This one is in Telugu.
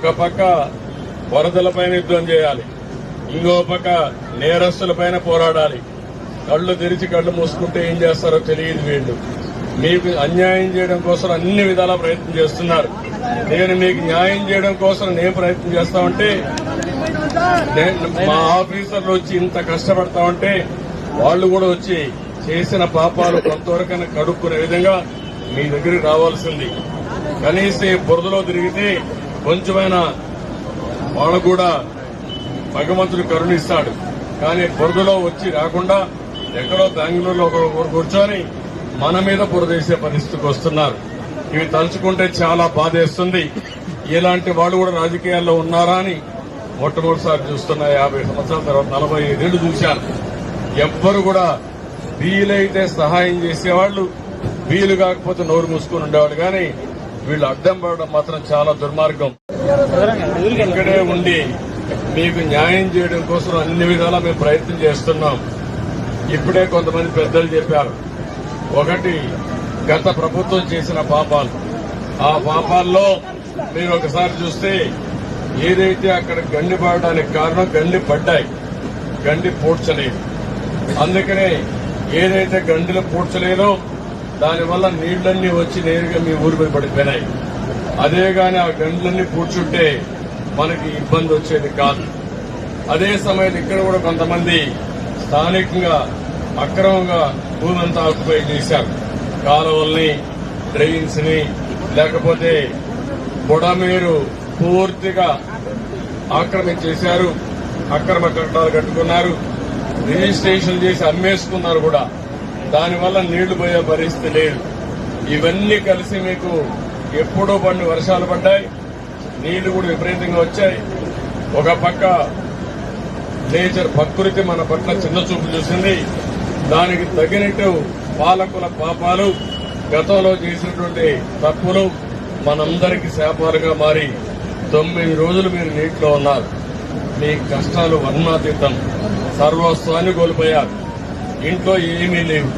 ఒక పక్క వరదలపైన యుద్ధం చేయాలి ఇంకో పక్క నేరస్తులపైన పోరాడాలి. కళ్ళు తెరిచి కళ్ళు మూసుకుంటే ఏం చేస్తారో తెలియదు వీళ్ళు. మీకు అన్యాయం చేయడం కోసం అన్ని విధాల ప్రయత్నం చేస్తున్నారు. నేను మీకు న్యాయం చేయడం కోసం నేను ప్రయత్నం చేస్తా ఉంటే నేను మా ఆఫీసర్లు వచ్చి ఇంత కష్టపడతా ఉంటే వాళ్ళు కూడా వచ్చి చేసిన పాపాలు కొంతవరకైనా కడుక్కునే విధంగా మీ దగ్గరికి రావాల్సింది. కనీసం బురదలో తిరిగితే కొంచెమైనా వాళ్ళు కూడా భగవంతుడు కరుణిస్తాడు కానీ బురదలో వచ్చి రాకుండా ఎక్కడో బెంగళూరులో కూర్చొని మన మీద బురదేసే పరిస్థితికి వస్తున్నారు. ఇవి తలుచుకుంటే చాలా బాధేస్తుంది ఇలాంటి వాళ్ళు కూడా రాజకీయాల్లో ఉన్నారా అని మొట్టమొదటిసారి చూస్తున్న యాభై సంవత్సరాల తర్వాత నలభై ఐదేళ్ళు చూశాను. ఎవ్వరు కూడా వీలైతే సహాయం చేసేవాళ్ళు వీలు కాకపోతే నోరు మూసుకుని ఉండేవాళ్ళు. కానీ వీళ్ళు అడ్డం పడడం మాత్రం చాలా దుర్మార్గం. ఇక్కడే ఉండి మీకు న్యాయం చేయడం కోసం అన్ని విధాలా మేము ప్రయత్నం చేస్తున్నాం. ఇప్పుడే కొంతమంది పెద్దలు చెప్పారు. ఒకటి గత ప్రభుత్వం చేసిన పాపాలు. ఆ పాపాల్లో మీరు ఒకసారి చూస్తే ఏదైతే అక్కడ గండి పడడానికి కారణం గండి పడ్డాయి. గండి పూడ్చలేదు. అందుకనే ఏదైతే గండిలో పూడ్చలేదో దానివల్ల నీళ్ళన్నీ వచ్చి నేరుగా మీ ఊరిపై పడిపోయినాయి. అదే గాని ఆ గండ్లన్నీ కూర్చుంటే మనకి ఇబ్బంది వచ్చేది కాదు. అదే సమయంలో ఇక్కడ కూడా కొంతమంది స్థానికంగా అక్రమంగా భూమంతా ఆక్యుపై చేశారు. కాలువల్ని డ్రైన్స్ని లేకపోతే బుడమేరు పూర్తిగా ఆక్రమించేశారు అక్రమ కట్టడాలు కట్టుకున్నారు. రిజిస్ట్రేషన్ చేసి అమ్మేసుకున్నారు కూడా. దానివల్ల నీళ్ళు పోయే పరిస్థితి లేదు. ఇవన్నీ కలిసి మీకు ఎప్పుడో పడిన వర్షాలు పడ్డాయి. నీళ్ళు కూడా విపరీతంగా వచ్చాయి. ఒక పక్క నేచర్ ప్రకృతి మన పట్ల చిన్న చూపు చూసింది. దానికి తగినట్టు పాలకుల పాపాలు గతంలో చేసినటువంటి తప్పులు మనందరికీ శాపాలుగా మారి తొమ్మిది రోజులు మీరు నీటిలో ఉన్నారు. మీ కష్టాలు వర్ణాతీతం. సర్వస్వాన్ని కోల్పోయారు. ఇంట్లో ఏమీ లేవు.